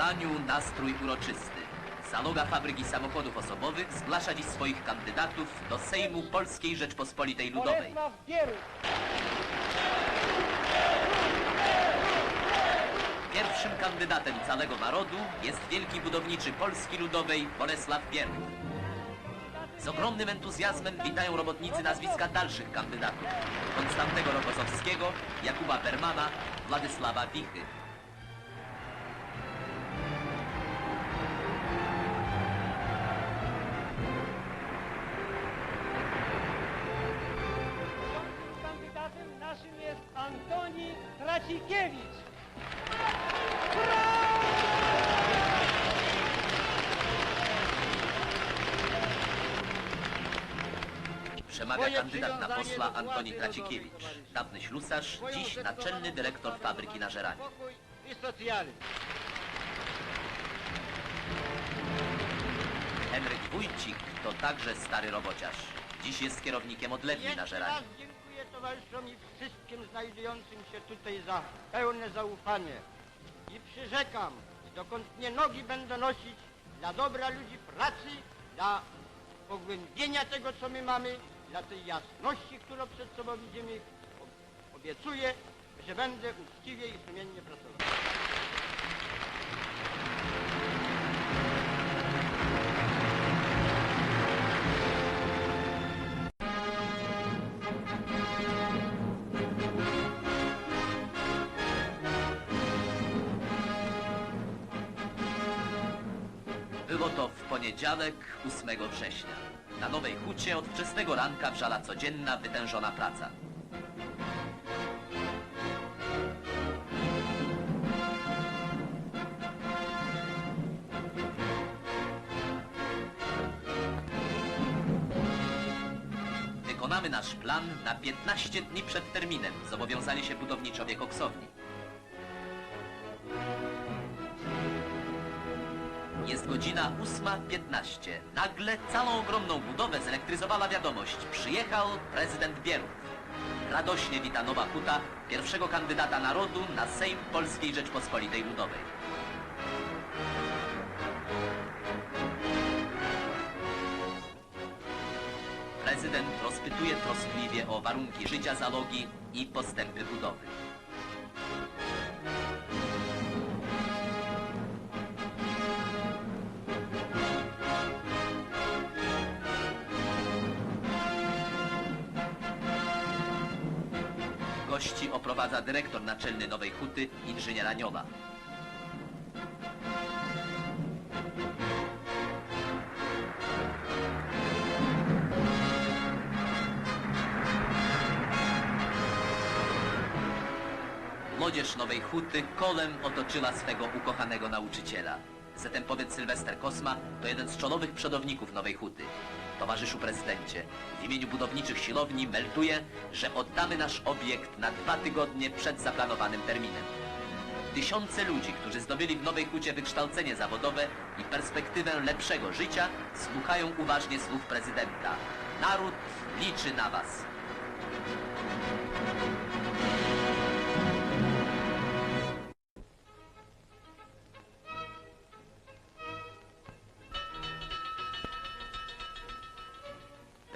Żeraniu nastrój uroczysty. Zaloga fabryki samochodów osobowych zgłasza dziś swoich kandydatów do Sejmu Polskiej Rzeczpospolitej Ludowej. Pierwszym kandydatem całego narodu jest wielki budowniczy Polski Ludowej Bolesław Bieruch. Z ogromnym entuzjazmem witają robotnicy nazwiska dalszych kandydatów. Konstantego Rokosowskiego, Jakuba Bermana, Władysława Wichy. Antoni Tracikiewicz. Przemawia kandydat na posła Antoni towarzyszu. dawny ślusarz, dziś naczelny dyrektor fabryki na socjalizm. Henryk Wójcik to także stary robociarz. Dziś jest kierownikiem odlewni na dziękuję towarzyszom i wszystkim znajdującym się tutaj za pełne zaufanie. I przyrzekam, dokąd mnie nogi będę nosić, dla dobra ludzi pracy, dla pogłębienia tego, co my mamy, dla tej jasności, którą przed sobą widzimy, obiecuję, że będę uczciwie i sumiennie pracował. Poniedziałek 8 września. Na Nowej Hucie od wczesnego ranka wrzala codzienna, wytężona praca. Wykonamy nasz plan na 15 dni przed terminem, zobowiązali się budowniczowie koksowni. Jest godzina 8.15. Nagle całą ogromną budowę zelektryzowała wiadomość. Przyjechał prezydent Bierut. Radośnie wita Nowa Huta, pierwszego kandydata narodu na Sejm Polskiej Rzeczpospolitej Ludowej. Prezydent rozpytuje troskliwie o warunki życia zalogi i postępy budowy. Gości oprowadza dyrektor naczelny Nowej Huty, inżynier Anioła. Młodzież Nowej Huty kolem otoczyła swego ukochanego nauczyciela. Zatem powiedz Sylwester Kosma to jeden z czołowych przodowników Nowej Huty. Towarzyszu prezydencie, w imieniu budowniczych siłowni melduję, że oddamy nasz obiekt na dwa tygodnie przed zaplanowanym terminem. Tysiące ludzi, którzy zdobyli w Nowej Hucie wykształcenie zawodowe i perspektywę lepszego życia, słuchają uważnie słów prezydenta. Naród liczy na was.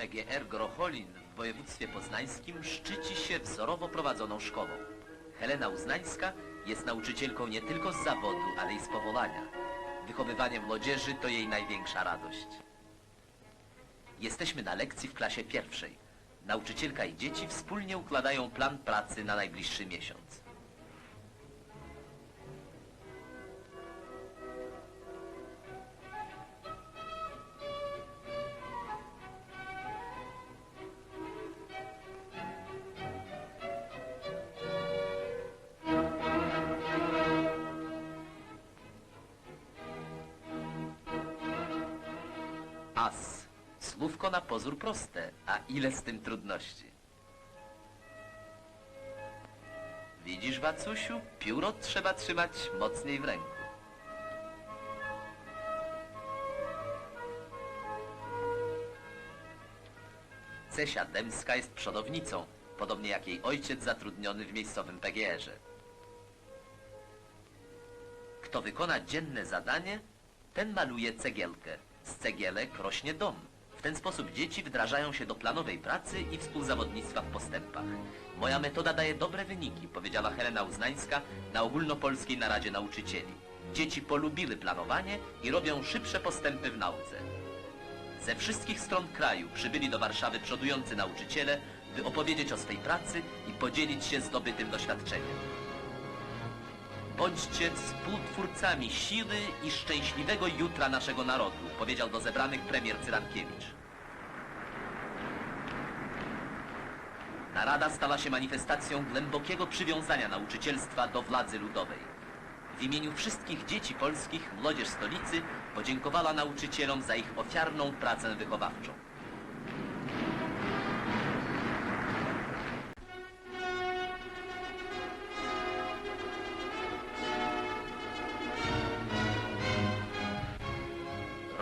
PGR Grocholin w województwie poznańskim szczyci się wzorowo prowadzoną szkołą. Helena Uznańska jest nauczycielką nie tylko z zawodu, ale i z powołania. Wychowywanie młodzieży to jej największa radość. Jesteśmy na lekcji w klasie pierwszej. Nauczycielka i dzieci wspólnie układają plan pracy na najbliższy miesiąc. Słówko na pozór proste, a ile z tym trudności. Widzisz, Wacusiu, pióro trzeba trzymać mocniej w ręku. Cesia Dębska jest przodownicą, podobnie jak jej ojciec zatrudniony w miejscowym PGR-ze. Kto wykona dzienne zadanie, ten maluje cegielkę. Z cegielek rośnie dom. Ten sposób dzieci wdrażają się do planowej pracy i współzawodnictwa w postępach. Moja metoda daje dobre wyniki, powiedziała Helena Uznańska na ogólnopolskiej naradzie nauczycieli. Dzieci polubiły planowanie i robią szybsze postępy w nauce. Ze wszystkich stron kraju przybyli do Warszawy przodujący nauczyciele, by opowiedzieć o swej pracy i podzielić się zdobytym doświadczeniem. Bądźcie współtwórcami siły i szczęśliwego jutra naszego narodu, powiedział do zebranych premier Cyrankiewicz. Narada stała się manifestacją głębokiego przywiązania nauczycielstwa do władzy ludowej. W imieniu wszystkich dzieci polskich młodzież stolicy podziękowała nauczycielom za ich ofiarną pracę wychowawczą.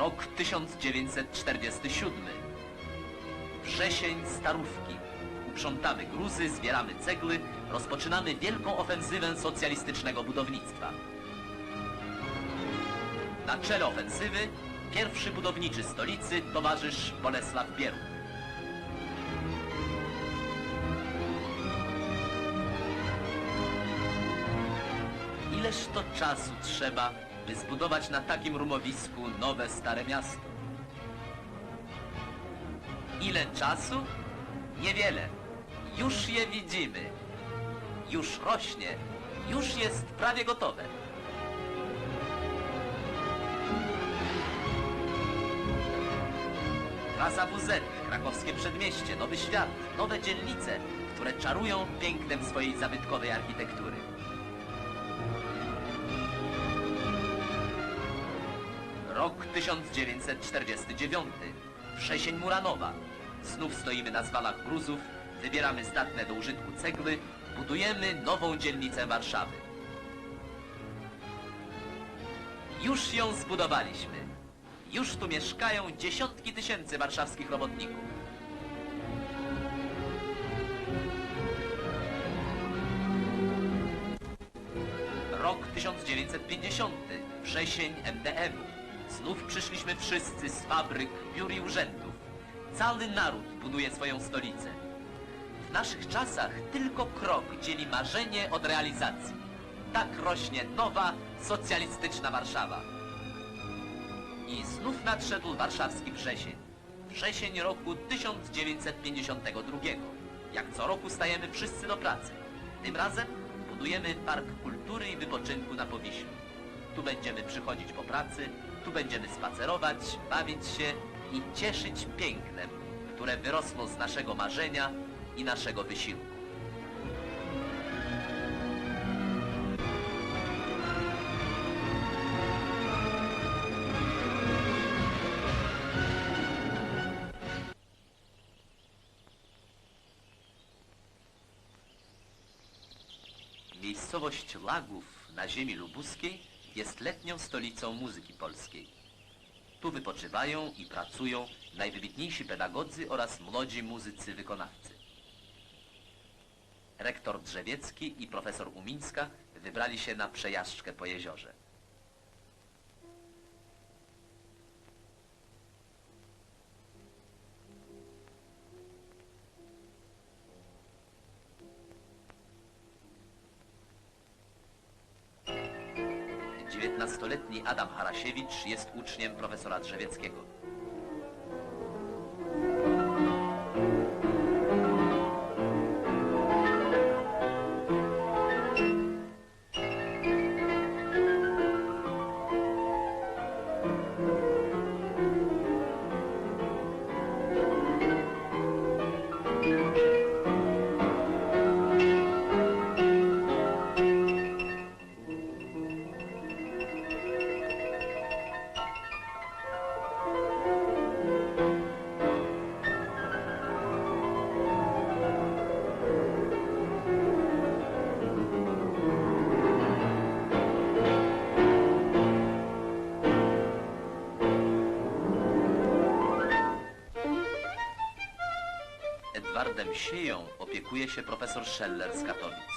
Rok 1947. Wrzesień Starówki. Uprzątamy gruzy, zbieramy cegły, rozpoczynamy wielką ofensywę socjalistycznego budownictwa. Na czele ofensywy pierwszy budowniczy stolicy towarzysz Bolesław Bieruch. Ileż to czasu trzeba, by zbudować na takim rumowisku nowe stare miasto? Ile czasu? Niewiele. Już je widzimy. Już rośnie. Już jest prawie gotowe. Trasa WZ, krakowskie przedmieście, nowy świat, nowe dzielnice, które czarują pięknem swojej zabytkowej architektury. Rok 1949. Wrzesień Muranowa. Znów stoimy na zwalach gruzów, wybieramy zdatne do użytku cegły, budujemy nową dzielnicę Warszawy. Już ją zbudowaliśmy. Już tu mieszkają dziesiątki tysięcy warszawskich robotników. Rok 1950, wrzesień MDM. Znów przyszliśmy wszyscy z fabryk, biur i urzędów. Cały naród buduje swoją stolicę. W naszych czasach tylko krok dzieli marzenie od realizacji. Tak rośnie nowa, socjalistyczna Warszawa. I znów nadszedł warszawski wrzesień. Wrzesień roku 1952. Jak co roku stajemy wszyscy do pracy. Tym razem budujemy Park Kultury i Wypoczynku na Powiślu. Tu będziemy przychodzić po pracy, tu będziemy spacerować, bawić się i cieszyć pięknem, które wyrosło z naszego marzenia i naszego wysiłku. Miejscowość Lagów na ziemi lubuskiej jest letnią stolicą muzyki polskiej. Tu wypoczywają i pracują najwybitniejsi pedagodzy oraz młodzi muzycy wykonawcy. Rektor Drzewiecki i profesor Umińska wybrali się na przejażdżkę po jeziorze. Adam Harasiewicz jest uczniem profesora Drzewieckiego. Sieją opiekuje się profesor Scheller z Katowic.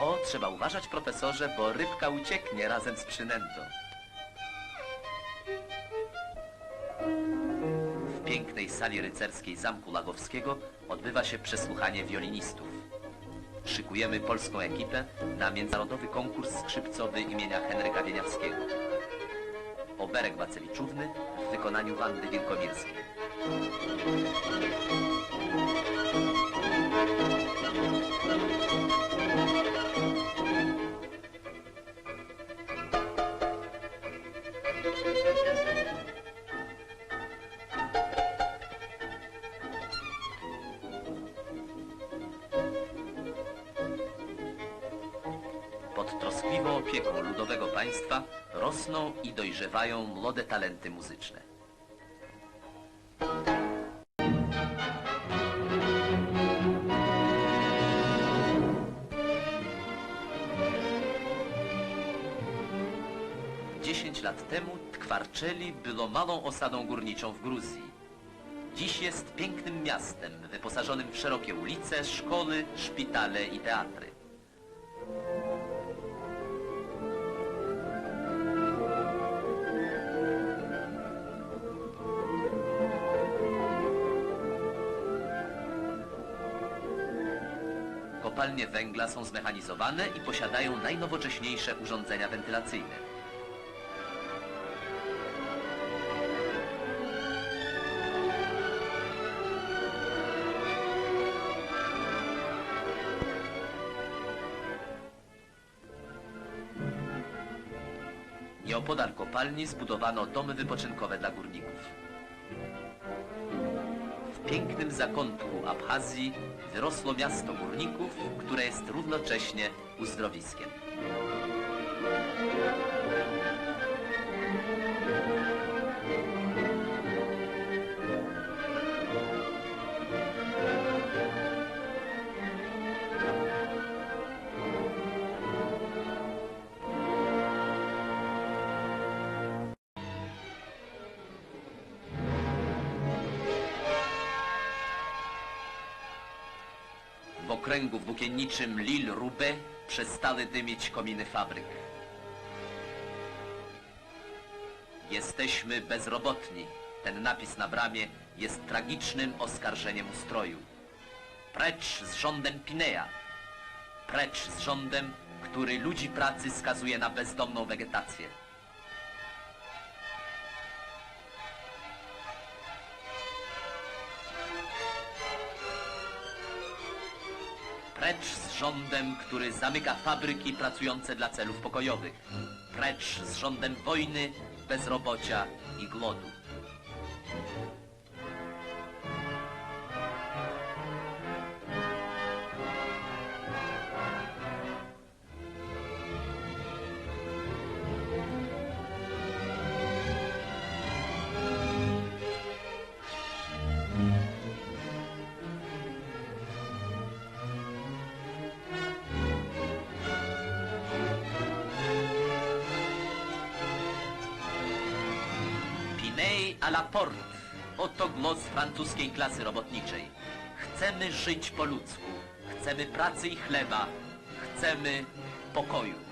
O, trzeba uważać profesorze, bo rybka ucieknie razem z przynętą. W pięknej sali rycerskiej Zamku Lagowskiego odbywa się przesłuchanie wiolinistów. Szykujemy polską ekipę na międzynarodowy konkurs skrzypcowy imienia Henryka Wieniawskiego. Oberek Bacewiczówny w wykonaniu Wandy Wielkomirskiej. Rosną i dojrzewają młode talenty muzyczne. Dziesięć lat temu Tkwarczeli było małą osadą górniczą w Gruzji. Dziś jest pięknym miastem, wyposażonym w szerokie ulice, szkoły, szpitale i teatry. Kopalnie węgla są zmechanizowane i posiadają najnowocześniejsze urządzenia wentylacyjne. Nieopodal kopalni zbudowano domy wypoczynkowe dla górników. W pięknym zakątku Abchazji wyrosło miasto górników, które jest równocześnie uzdrowiskiem. Okręgu włókienniczym Lille-Roubaix przestały dymić kominy fabryk. Jesteśmy bezrobotni. Ten napis na bramie jest tragicznym oskarżeniem ustroju. Precz z rządem Pinea. Precz z rządem, który ludzi pracy skazuje na bezdomną wegetację. Rządem, który zamyka fabryki pracujące dla celów pokojowych. Precz z rządem wojny, bezrobocia i głodu. À la porte. Oto głos francuskiej klasy robotniczej. Chcemy żyć po ludzku. Chcemy pracy i chleba. Chcemy pokoju.